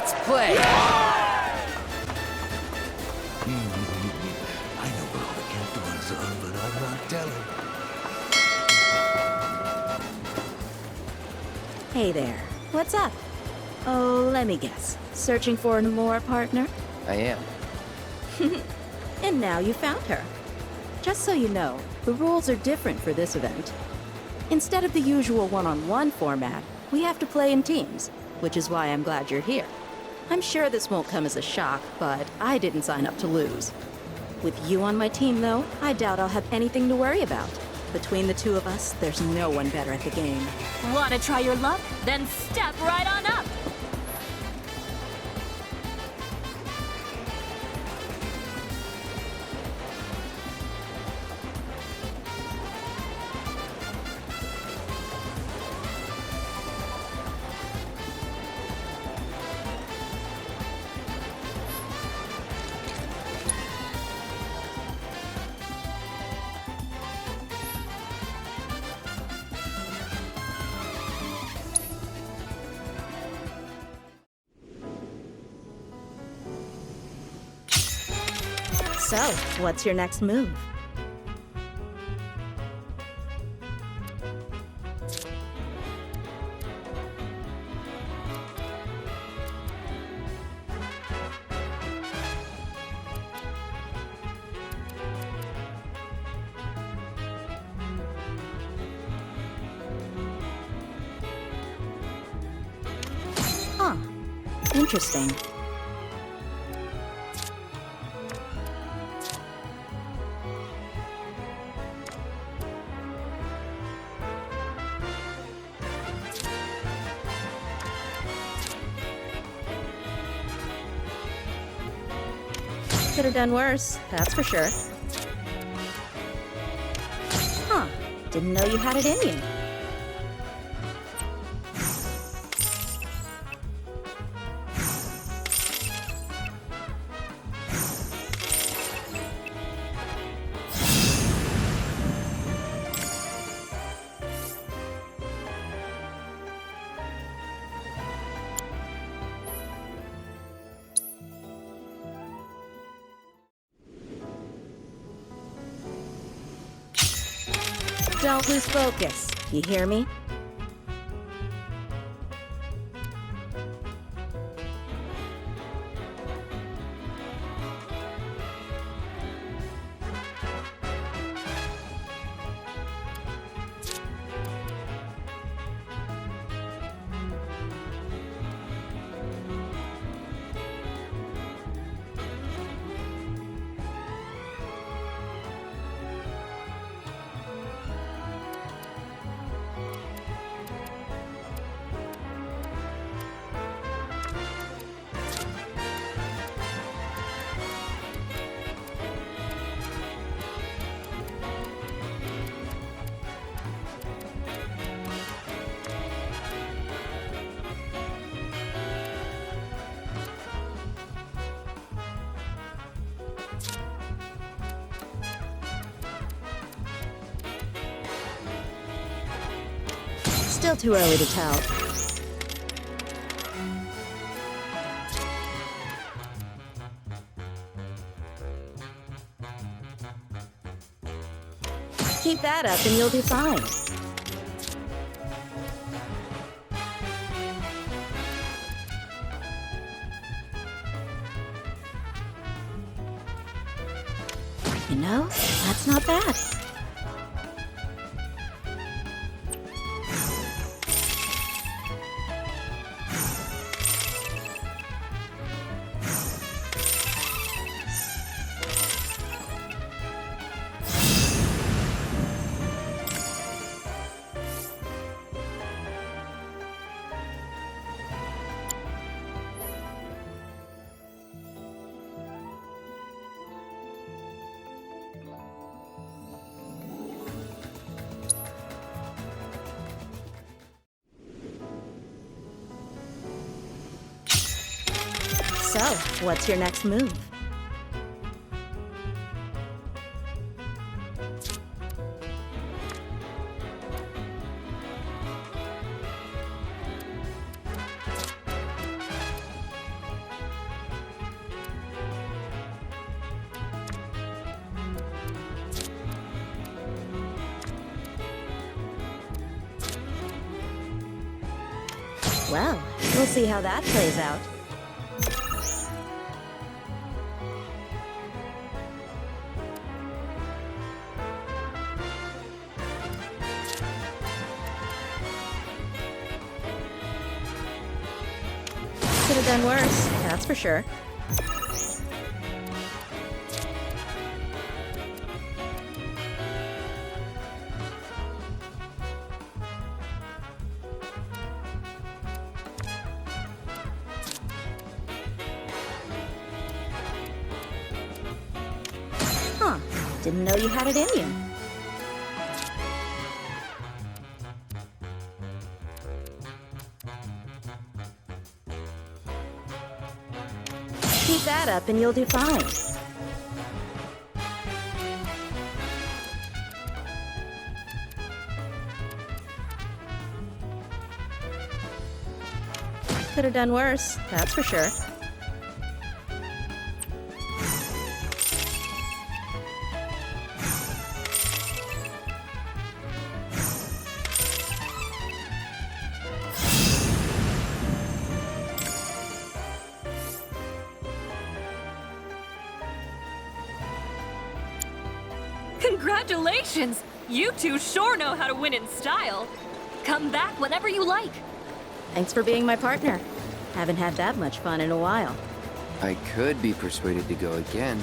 Let's play. Hmm. I know where all the captain ones are, but I'm not telling. Hey there. What's up? Oh, let me guess. Searching for an Amora partner? I am. And now you found her. Just so you know, the rules are different for this event. Instead of the usual one-on-one format, we have to play in teams, which is why I'm glad you're here. I'm sure this won't come as a shock, but I didn't sign up to lose. With you on my team, though, I doubt I'll have anything to worry about. Between the two of us, there's no one better at the game. Want to try your luck? Then step right on up. So, what's your next move? Interesting. Could have done worse, that's for sure. Huh. Didn't know you had it in you. Don't lose focus. You hear me? Still too early to tell. Keep that up and you'll do fine. You know, that's not bad. So, what's your next move? Well, we'll see how that plays out. Done worse, that's for sure. Huh, didn't know you had it in Keep that up and you'll do fine. Could have done worse, that's for sure. Congratulations! You two sure know how to win in style. Come back whenever you like. Thanks for being my partner. Haven't had that much fun in a while. I could be persuaded to go again.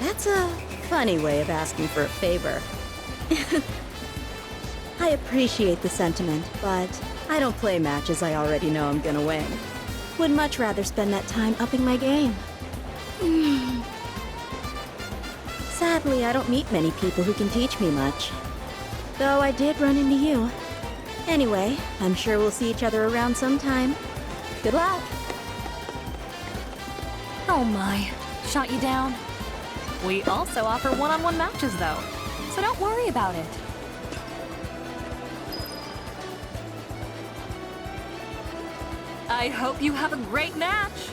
That's a funny way of asking for a favor. I appreciate the sentiment, but I don't play matches I already know I'm gonna win. Would much rather spend that time upping my game. Hmm. Sadly, I don't meet many people who can teach me much. Though I did run into you. Anyway, I'm sure we'll see each other around sometime. Good luck! Oh my, shot you down. We also offer one-on-one matches though, so don't worry about it. I hope you have a great match.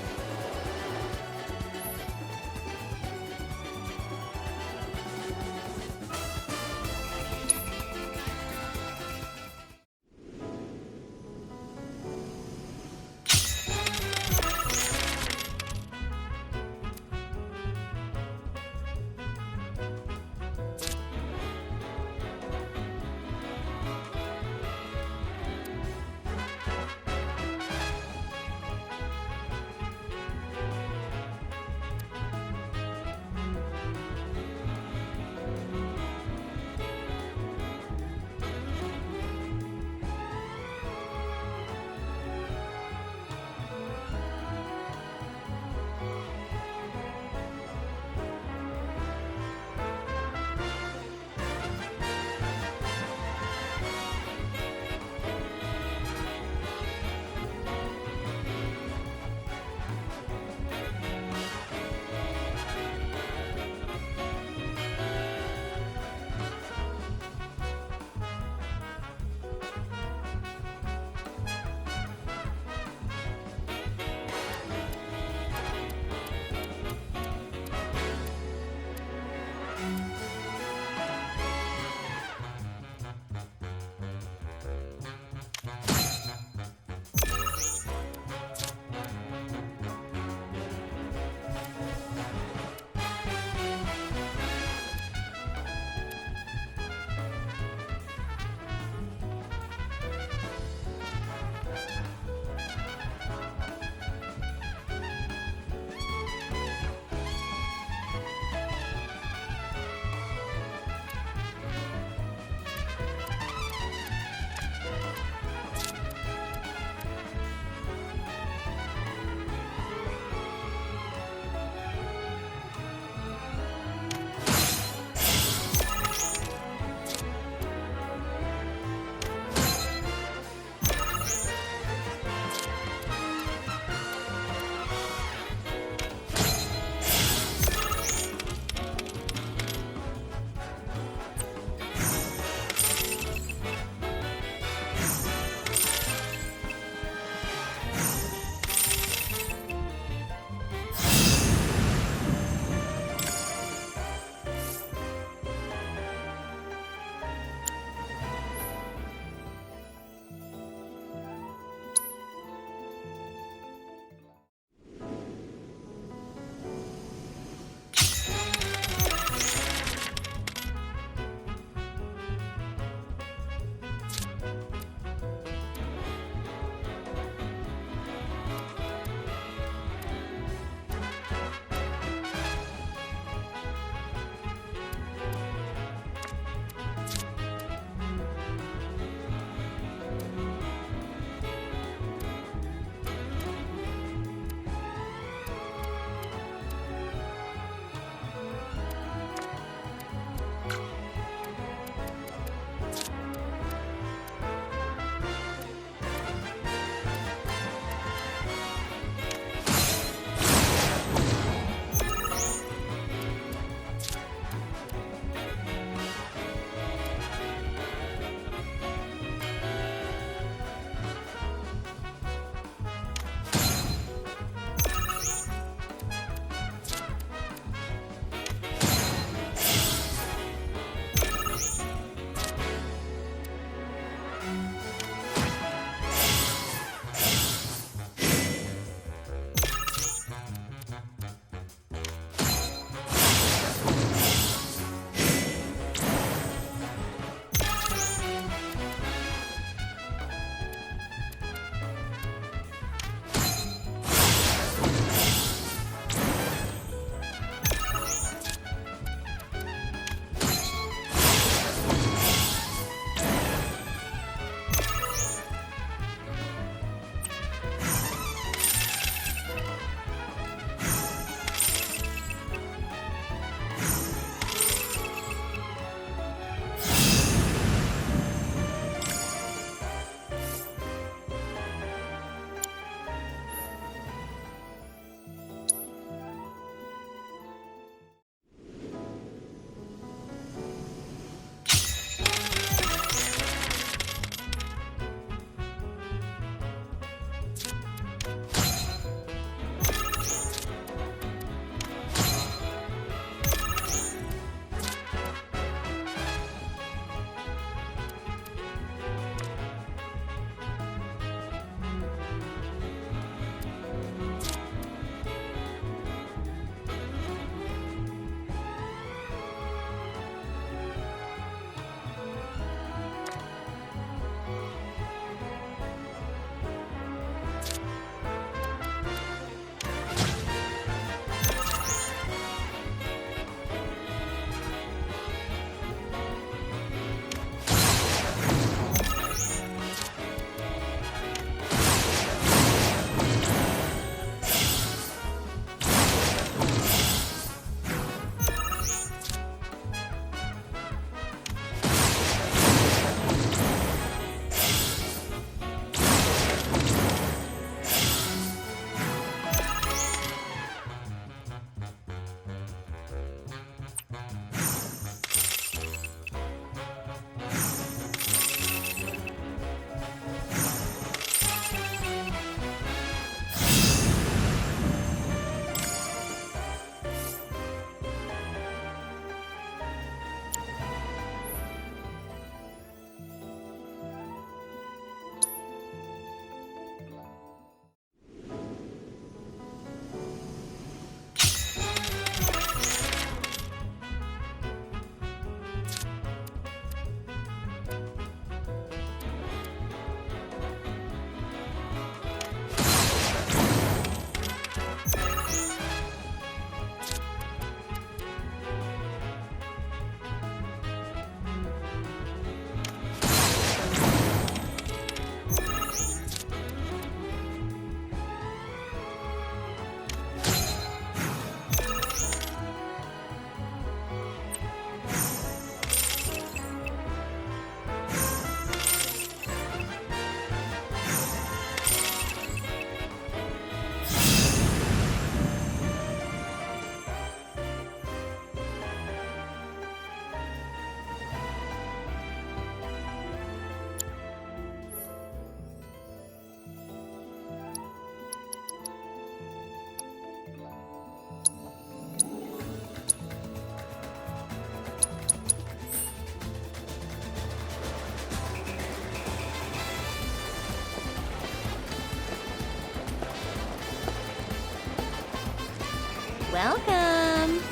Welcome.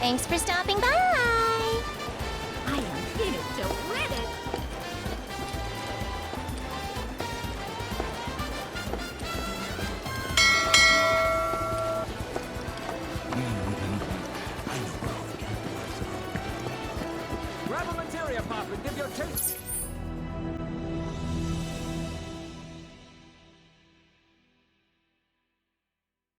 Thanks for stopping by.